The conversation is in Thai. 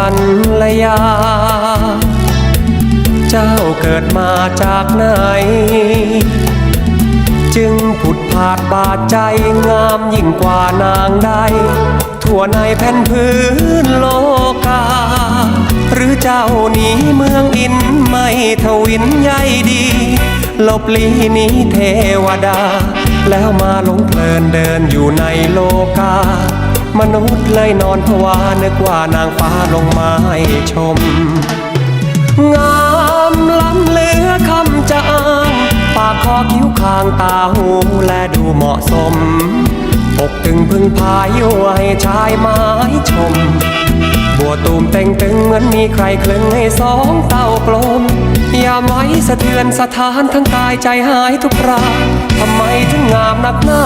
กัลยา เจ้าเกิดมาจากไหน จึงผุดผาดบาดใจงามยิ่งกว่านางใด ทั่วในแผ่นพื้นโลกา หรือเจ้าหนีเมืองอินไม่ทวินใยดีลบลีนี้เทวดา แล้วมาหลงเพลินเดินอยู่ในโลกา มนุษย์เลยนอนผวานึกว่านางฟ้าลงมาให้ชม งามล้ำเหลือคำจางปากคอคิ้วคางตาหูและดูเหมาะสมปกตึงพึ่งพายุให้ชายไม้ชม บัวตูมเต่งตึงเหมือนมีใครคลึงให้สองเต้ากลม อย่าไม้สะเทือนสถานทั้งกายใจหายทุกคราทำไมถึงงามนักหนา